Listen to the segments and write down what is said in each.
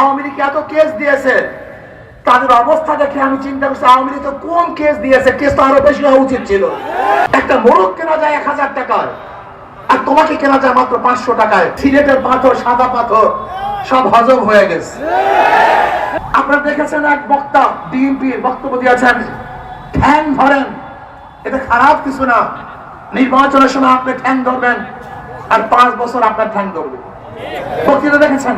আওয়ামী লীগ এত কেস দিয়েছে। তাদের অবস্থা দেখে আমি চিন্তা করছি, আওয়ামী লীগ তো কোন কেস দিয়েছে? কেস তো আরও বেশি হওয়া উচিত ছিল। একটা মোরগ কেনা যায় এক হাজার টাকার আর তোমাকে কেনা যায় মাত্র পাঁচশো টাকায়। সিলেটের পাথর, সাদা পাথর, সব হজম হয়ে গেছে। আপনারা দেখেছেন এক বক্তা বিএনপির বক্তব্য দিয়েছেন, ঠ্যাং ধরেন। এটা খারাপ কিছু না। নির্বাচনের সময় আপনি ঠ্যাং ধরবেন, আর পাঁচ বছর আপনার ঠ্যাং ধরবে। বক্তৃতা দেখেছেন?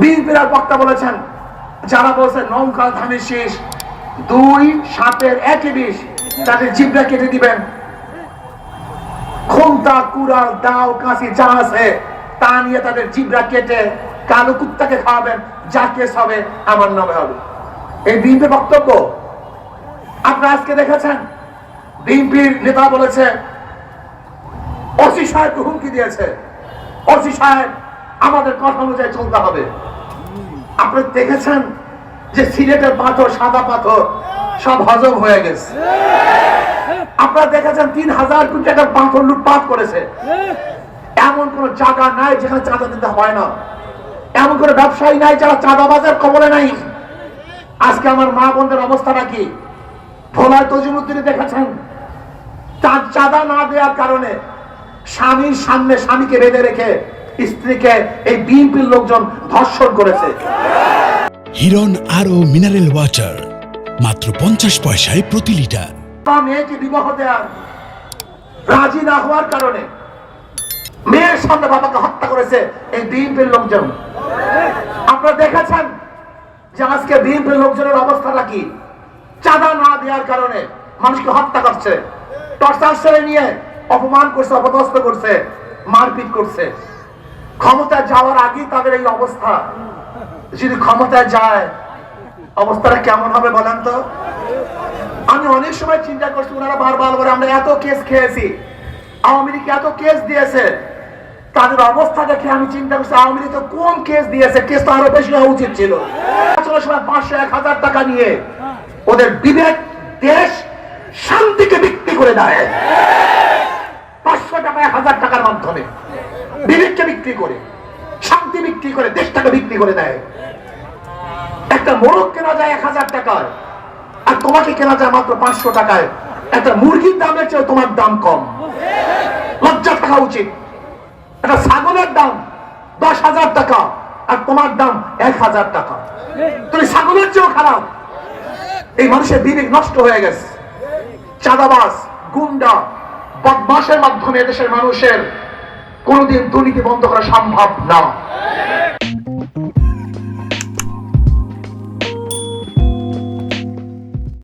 বিএনপির বক্তা বলেছেন, যারা নৌকা ধানের শেষ, দুই সাপের একই বিষ, তাদের কেটে দিবেন। কুড়াল, দাও কাঁচি যা আছে, তা নিয়ে তাদের কেটে কালো কুত্তাকে খাওয়াবেন যা কেস হবে আমার নামে হবে। এই বিএনপির বক্তব্য আপনারা আজকে দেখেছেন? বিএনপির নেতা বলেছে, ওসি সাহেবকে হুমকি দিয়েছে। ওসি সাহেব আমাদের কথা অনুযায়ী চলতে হবে। আপনি দেখেছেন যে সিলেটের পাথর, সাদা পাথর, সব হজম হয়ে গেছে। আপনারা দেখেছেন তিন হাজার কোটি টাকার পাথর লুটপাট করেছে। এমন কোন জায়গা নাই যেখানে চাঁদা দিতে হয় না। এমন কোন ব্যবসায়ী নাই যারা চাঁদাবাজের কবলে নাই। আজকে আমার মা বোনদের অবস্থাটা কি? ভোলায় তজিমুদ্দিনে দেখেছেন? তার চাঁদা না দেওয়ার কারণে স্বামীর সামনে স্বামীকে বেঁধে রেখে স্ত্রীকে এই বিএনপির লোকজন ধর্ষণ করেছে। হিরন আরও মিনারেল ওয়াটার মাত্র পঞ্চাশ পয়সায় প্রতি লিটার। বা মেয়েকে বিবাহ দেওয়ার রাজি না হওয়ার কারণে মেয়ের সামনে বাবাকে হত্যা করেছে এই বিএনপির লোকজন। আপনারা দেখেছেন যে আজকে বিএনপির লোকজনের অবস্থাটা কি? চাঁদা না দেওয়ার কারণে মানুষকে হত্যা করছে টর্চার সেরে নিয়ে অপমান করছে অপদস্থ করছে মারপিট করছে। ক্ষমতায় যাওয়ার আগেই তাদের এই অবস্থা। যদি ক্ষমতায় যায়, অবস্থাটা কেমন হবে বলেন তো? আমি অনেক সময় চিন্তা করছি, ওনারা বারবার বলে, আমরা এত কেস খেয়েছি, আওয়ামী লীগ এত কেস দিয়েছে। তাদের অবস্থা দেখে আমি চিন্তা করছি, আওয়ামী লীগ তো কোন কেস দিয়েছে? কেস তো আরও বেশি হওয়া উচিত ছিল। সময় পাঁচশো এক হাজার টাকা নিয়ে ওদের বিবেক, দেশ শান্তিকে বিক্রি করে দেয়। পাঁচশো টাকা, এক হাজার মাধ্যমে বিবেককে বিক্রি করে, শান্তি বিক্রি করে, দেশটাকে বিক্রি করে দেয়। একটা মোরগ কেনা যায় এক হাজার টাকায়, আর তোমাকে কেনা যায় মাত্র পাঁচশো টাকায়। একটা মুরগির দামের চেয়ে তোমার দাম কম। লজ্জা থাকা উচিত। একটা ছাগলের দাম দশ হাজার টাকা, আর তোমার দাম এক হাজার টাকা। তুমি ছাগলের চেয়েও খারাপ। এই মানুষের বিবেক নষ্ট হয়ে গেছে। চাঁদাবাস গুন্ডা বদমাসের মাধ্যমে দেশের মানুষের কোনোদিন দুর্নীতি বন্ধ করা সম্ভব না।